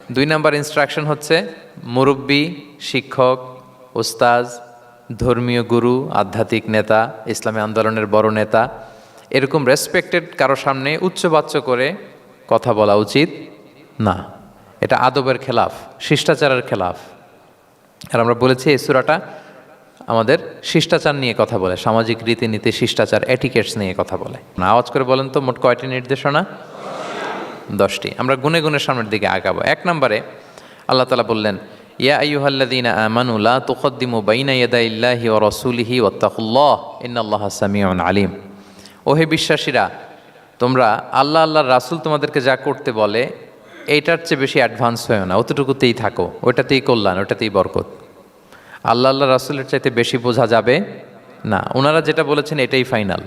দুই number instruction হচ্ছে, মুরব্বী, শিক্ষক ওস্তাজ ধর্মীয় গুরু, আধ্যাত্মিক নেতা, ইসলামী আন্দোলনের বড় নেতা। এরকম রেসপেক্টেড কারও সামনে উচ্চবাচ্য করে কথা বলা উচিত না। এটা আদবের খেলাফ, শিষ্টাচারের খেলাফ। আর আমরা বলেছি এই সুরাটা আমাদের শিষ্টাচার নিয়ে কথা বলে, সামাজিক রীতিনীতি, শিষ্টাচার এটিকেটস নিয়ে কথা বলে। আওয়াজ করে বলেন তো, মোট কয়টি নির্দেশনা? দশটি। আমরা গুনে গুনে সামনের দিকে আগাবো। এক নম্বরে আল্লাহ তালা বললেন, ইয়া আইয়ুহাল্লাযীনা আমানু, লা তুকদ্দিমু বাইনা ইয়াদাইল্লাহি ওয়া রাসূলিহি ওয়াত্তাকুল্লাহ, ইন্নাল্লাহা সামিউন আলিম। ওহে বিশ্বাসীরা, তোমরা আল্লাহ আল্লাহর রাসূল তোমাদেরকে যা করতে বলে, এইটার চেয়ে বেশি অ্যাডভান্স হয়েও না। অতটুকুতেই থাকো। ওটাতেই কল্যাণ, ওটাতেই বরকত। আল্লাহ আল্লাহ রাসূলের চাইতে বেশি বোঝা যাবে না। ওনারা যেটা বলেছেন, এটাই ফাইনাল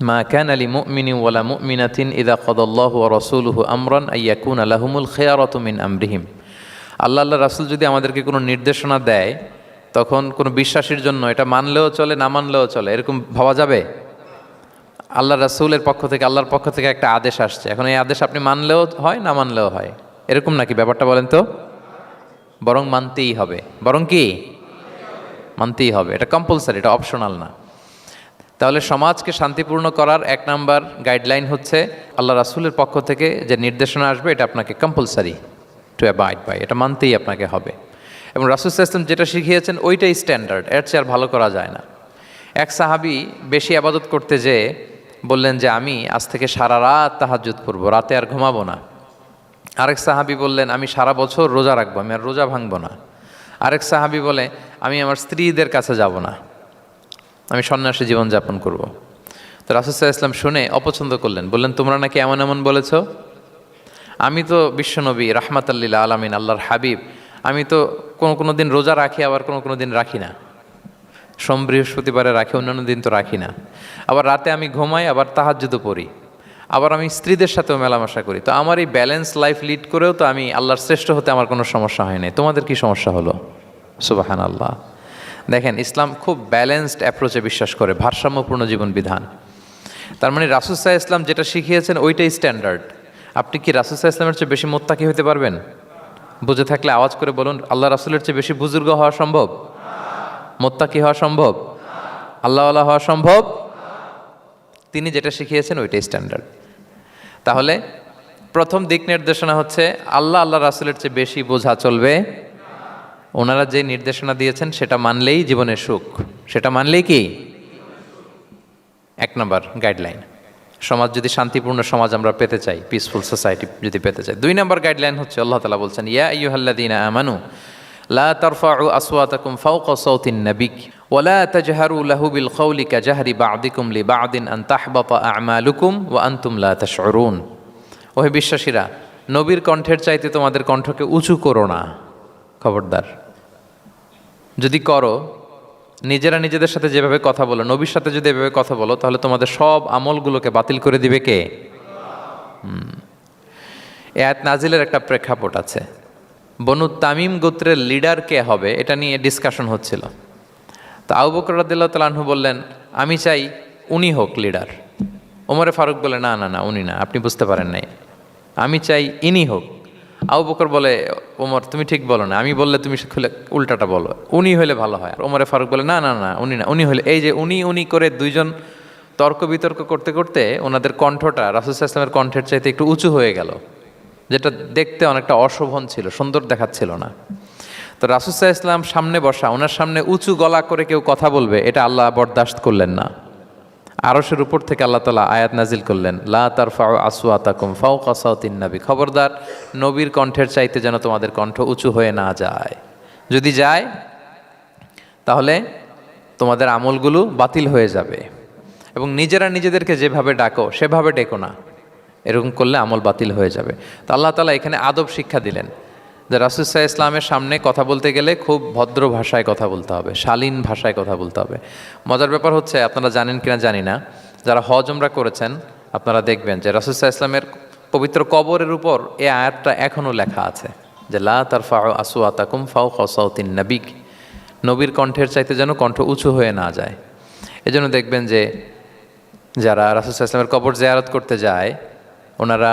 মা কান আলী মুমিনি ওয়ালা মুমিনাতিন ইদা কদল্লাহু রাসূলুহু আমরান আইয়াকুন আলাহুমুল খেয়ারতু মিন আমরিহিম। আল্লাহ আল্লাহ রাসূল যদি আমাদেরকে কোনো নির্দেশনা দেয়, তখন কোনো বিশ্বাসীর জন্য এটা মানলেও চলে, না মানলেও চলে, এরকম ভাবা যাবে? আল্লাহ রাসূলের পক্ষ থেকে, আল্লাহর পক্ষ থেকে একটা আদেশ আসছে। এখন এই আদেশ আপনি মানলেও হয়, না মানলেও হয়? এরকম নাকি ব্যাপারটা বলেন তো? বরং মানতেই হবে। বরং কি? মানতেই হবে। এটা কম্পালসারি এটা অপশনাল না। তাহলে সমাজকে শান্তিপূর্ণ করার এক নাম্বার গাইডলাইন হচ্ছে আল্লাহ রাসুলের পক্ষ থেকে যে নির্দেশনা আসবে, এটা আপনাকে কম্পালসারি টু অ্যাবাইড বাই এটা মানতেই আপনাকে হবে। এবং রাসুল ইসলাম যেটা শিখিয়েছেন, ওইটাই স্ট্যান্ডার্ড এর চেয়ে আর ভালো করা যায় না। এক সাহাবি বেশি আবাদত করতে যেয়ে বললেন যে, আমি আজ থেকে সারা রাত তাহাজুদ পড়ব, রাতে আর ঘুমাবো না। আরেক সাহাবি বললেন, আমি সারা বছর রোজা রাখব, আমি আর রোজা ভাঙবো না। আরেক সাহাবি বলে, আমি আমার স্ত্রীদের কাছে যাব না। আমি সন্ন্যাসী জীবনযাপন করব। তো রাসুসাহ ইসলাম শুনে অপছন্দ করলেন, বললেন, তোমরা নাকি এমন এমন বলেছ? আমি তো বিশ্বনবী রাহমাতাল্লিল্লা আলামিন, আল্লাহর হাবিব। আমি তো কোনো কোনো দিন রোজা রাখি, আবার কোনো কোনো দিন রাখি না। সোম বৃহস্পতিবারে রাখি, অন্যান্য দিন তো রাখি না। আবার রাতে আমি ঘুমাই, আবার তাহাজ্জুদও পড়ি। আবার আমি স্ত্রীদের সাথেও মেলামেশা করি। তো আমার এই ব্যালেন্স লাইফ লিড করেও তো আমি আল্লাহর শ্রেষ্ঠ হতে আমার কোনো সমস্যা হয় নাই। তোমাদের কি সমস্যা হলো? সুবাহান আল্লাহ দেখেন, ইসলাম খুব ব্যালেন্সড অ্যাপ্রোচে বিশ্বাস করে, ভারসাম্যপূর্ণ জীবন বিধান। তার মানে রাসুসাহ ইসলাম যেটা শিখিয়েছেন, ওইটাই স্ট্যান্ডার্ড আপনি কি রাসুসাহ ইসলামের চেয়ে বেশি মোত্তাকি হতে পারবেন? বুঝে থাকলে আওয়াজ করে বলুন, আল্লাহ রাসুলের চেয়ে বেশি বুজুর্গ হওয়া সম্ভব? মোত্তাকি হওয়া সম্ভব? আল্লাহওয়ালা হওয়া সম্ভব? তিনি যেটা শিখিয়েছেন, ওইটাই স্ট্যান্ডার্ড তাহলে প্রথম দিক নির্দেশনা হচ্ছে, আল্লাহ আল্লাহ রাসুলের চেয়ে বেশি বোঝা চলবে ওনারা যে নির্দেশনা দিয়েছেন, সেটা মানলেই জীবনের সুখ। সেটা মানলেই কি? এক নম্বর গাইডলাইন সমাজ যদি শান্তিপূর্ণ সমাজ আমরা পেতে চাই পিসফুল সোসাইটি যদি পেতে চাই। দুই নম্বর গাইডলাইন হচ্ছে, আল্লাহ তালা বলছেন, ইয়া ইউহাল্লাদিন আমানু, লা তারফাউ আসওয়াতাকুম ফাওকা সাউতিন নাবিক ওয়ালা তাজহারু লাহু বিল কওলি কাজহারি বা'দিকুম লিবা'দিন আন তাহবাতা আমালুকুম ওয়া আন্তুম লা তাশউরুন। ওহে বিশ্বাসীরা, নবীর কণ্ঠের চাইতে তোমাদের কণ্ঠকে উঁচু করো না, খবরদার। যদি করো, নিজেরা নিজেদের সাথে যেভাবে কথা বলো, নবীর সাথে যদি এভাবে কথা বলো, তাহলে তোমাদের সব আমলগুলোকে বাতিল করে দিবে কে? এত নাজিলের একটা প্রেক্ষাপট আছে। বনু তামিম গোত্রের লিডার কে হবে, এটা নিয়ে ডিসকাশন হচ্ছিল। তো আবু বকর তালাহু বললেন, আমি চাই উনি হোক লিডার ওমরে ফারুক বলে, না না না, উনি না, আপনি বুঝতে পারেন নাই। আমি চাই ইনি হোক। আবু বকর বলে, ওমর, তুমি ঠিক বলো না। আমি বললে তুমি খুলে উল্টাটা বলো। উনি হলে ভালো হয়। ওমরে ফারুক বলে, না না না, উনি না, উনি হলে এই যে উনি উনি করে দুইজন তর্ক বিতর্ক করতে করতে ওনাদের কণ্ঠটা রাসুল ইসলামের কণ্ঠের চাইতে একটু উঁচু হয়ে গেল, যেটা দেখতে অনেকটা অশোভন ছিল, সুন্দর দেখাচ্ছিল না। তো রাসুসাহ ইসলাম সামনে বসা, ওনার সামনে উঁচু গলা করে কেউ কথা বলবে, এটা আল্লাহ বরদাস্ত করলেন না। আরশের উপর থেকে আল্লাহ তালা আয়াত নাজিল করলেন, লা তার ফাও আসুয়াতাকুম ফাও কাসাউদ্দিন নবী। খবরদার, নবীর কণ্ঠের চাইতে যেন তোমাদের কণ্ঠ উঁচু হয়ে না যায়। যদি যায়, তাহলে তোমাদের আমলগুলো বাতিল হয়ে যাবে। এবং নিজেরা নিজেদেরকে যেভাবে ডাকো, সেভাবে ডেকো না। এরকম করলে আমল বাতিল হয়ে যাবে। তো আল্লাহ তালা এখানে আদব শিক্ষা দিলেন। যে রাসুসাহ ইসলামের সামনে কথা বলতে গেলে খুব ভদ্র ভাষায় কথা বলতে হবে, শালীন ভাষায় কথা বলতে হবে। মজার ব্যাপার হচ্ছে, আপনারা জানেন কিনা জানি না, যারা হজ আমরা করেছেন, আপনারা দেখবেন যে রাসুসাহ ইসলামের পবিত্র কবরের উপর এ আয়াতটা এখনও লেখা আছে, যে লা তার ফাও আসু আতাকুম ফাও খসাউদ্দিন নবিক নবীর কণ্ঠের চাইতে যেন কণ্ঠ উঁচু হয়ে না যায়। এজন্য দেখবেন যে যারা রাসুসাহ ইসলামের কবর জেয়ারত করতে যায়, ওনারা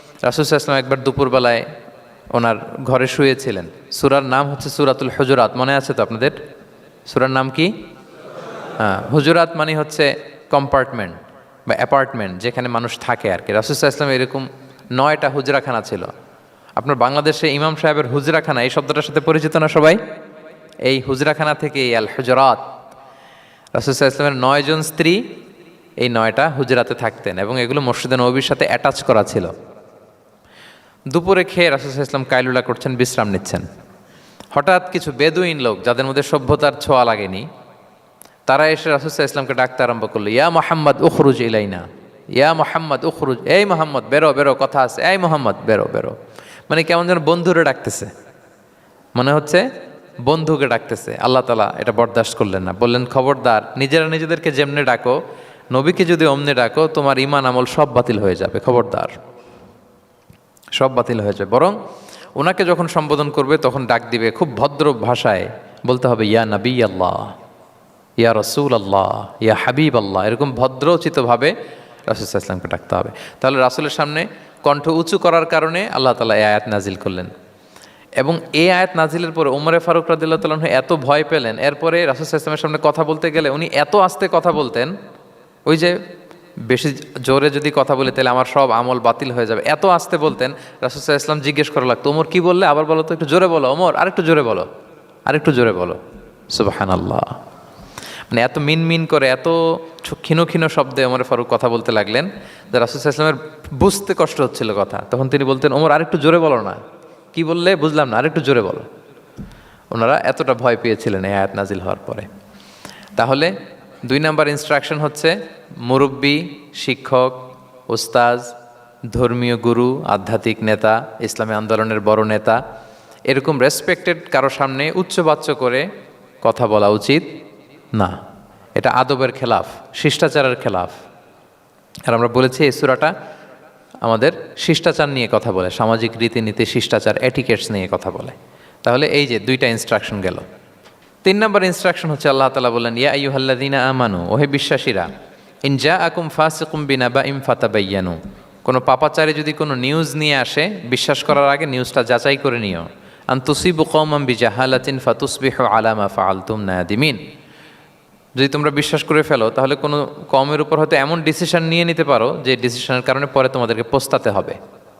রাসুসাহ ইসলাম একবার দুপুরবেলায় ওনার ঘরে শুয়েছিলেন। সুরার নাম হচ্ছে সুরাতুল হজরাত, মনে আছে তো আপনাদের? সুরার নাম কি? হ্যাঁ হুজুরাত মানে হচ্ছে কম্পার্টমেন্ট বা অ্যাপার্টমেন্ট যেখানে মানুষ থাকে আর কি। রাসুসাহ ইসলাম এরকম নয়টা হুজরাখানা ছিল। আপনার বাংলাদেশে ইমাম সাহেবের হুজরাখানা, এই শব্দটার সাথে পরিচিত না সবাই? এই হুজরাখানা থেকে এই আল হুজরাত। রাসুসাহ ইসলামের নয়জন স্ত্রী এই নয়টা হুজরাতে থাকতেন এবং এগুলো মসজিদে নবীর সাথে অ্যাটাচ করা ছিল। দুপুরে খেয়ে রাসুসাহ ইসলাম কাইলুলা করছেন, বিশ্রাম নিচ্ছেন। হঠাৎ কিছু বেদুইন লোক, যাদের মধ্যে সভ্যতার ছোঁয়া লাগেনি, তারা এসে রাসুসাহ ইসলামকে ডাকতে আরম্ভ করল, ইয়া মোহাম্মদ, উখরুজ ইলাইনা। ইয়া মোহাম্মদ, উখরুজ। এই মোহাম্মদ, বেরো বেরো, কথা আছে। এই মোহাম্মদ, বেরো বেরো। মানে কেমন যেন বন্ধুরে ডাকতেছে। মনে হচ্ছে বন্ধুকে ডাকতেছে। আল্লাহ তালা এটা বরদাস্ত করলেন না। বললেন, খবরদার, নিজেরা নিজেদেরকে যেমনি ডাকো, নবীকে যদি অমনি ডাকো, তোমার ইমান আমল সব বাতিল হয়ে যাবে। খবরদার। সব বাতিল হয়ে যাবে বরং ওনাকে যখন সম্বোধন করবে, তখন ডাক দিবে খুব ভদ্র ভাষায়, বলতে হবে, ইয়া নবী আল্লাহ ইয়া রসুল আল্লাহ ইয়া হাবিব আল্লাহ এরকম ভদ্রচিতভাবে রাসুল ইসলামকে ডাকতে হবে। তাহলে রাসুলের সামনে কণ্ঠ উঁচু করার কারণে আল্লাহ তালা এই আয়াত নাজিল করলেন। এবং এই আয়াত নাজিলের পরে উমরে ফারুক রাদিল্লাহ তালন এত ভয় পেলেন। এরপরে রাসুল ইসলামের সামনে কথা বলতে গেলে উনি এত আস্তে কথা বলতেন, ওই যে বেশি জোরে যদি কথা বলি, তাহলে আমার সব আমল বাতিল হয়ে যাবে। এত আসতে বলতেন রাসুসাহ ইসলাম জিজ্ঞেস করা লাগতো, ওমর, কি বললে? আবার বলো তো একটু জোরে বলো, ওমর, আরেকটু জোরে বলো, আরেকটু জোরে বলো। সুবাহান আল্লাহ মানে এত মিন মিন করে, এত ক্ষীণ ক্ষীণ শব্দে ওমর ফারুক কথা বলতে লাগলেন, যে রাসুসাহ ইসলামের বুঝতে কষ্ট হচ্ছিল কথা। তখন তিনি বলতেন, ওমর, আরেকটু জোরে বলো না। কি বললে? বুঝলাম না, আরেকটু জোরে বলো। ওনারা এতটা ভয় পেয়েছিলেন এই আয়াত নাজিল হওয়ার পরে। তাহলে দুই নাম্বার ইনস্ট্রাকশন হচ্ছে, মুরব্বী, শিক্ষক ওস্তাজ ধর্মীয় গুরু, আধ্যাত্মিক নেতা, ইসলামী আন্দোলনের বড় নেতা। এরকম রেসপেক্টেড কারও সামনে উচ্চবাচ্য করে কথা বলা উচিত না। এটা আদবের খেলাফ, শিষ্টাচারের খেলাফ। আর আমরা বলেছি এই সুরাটা আমাদের শিষ্টাচার নিয়ে কথা বলে, সামাজিক রীতিনীতি, শিষ্টাচার এটিকেটস নিয়ে কথা বলে। তাহলে এই যে দুইটা ইনস্ট্রাকশন গেল। তিন নম্বর ইনস্ট্রাকশন হচ্ছে আল্লাহ তালা বললেন, ইয়া আইয়ুহাল্লাদিনা আমানু, ওহে বিশ্বাসীরা, ইন যা আকুম ফাসিকুম বিনা বা ইম ফাতাবাইয়ানু, কোনো পাপাচারে যদি কোনো নিউজ নিয়ে আসে, বিশ্বাস করার আগে নিউজটা যাচাই করে নিও। আন তুসিবু কৌমাম বি জাহালাতিন ফাতুসবিহ আলামা ফাআলতুম নাদিমিন। যদি তোমরা বিশ্বাস করে ফেলো, তাহলে কোনো কমের উপর হয়তো এমন ডিসিশন নিয়ে নিতে পারো, যে ডিসিশনের কারণে পরে তোমাদেরকে পোস্তাতে হবে।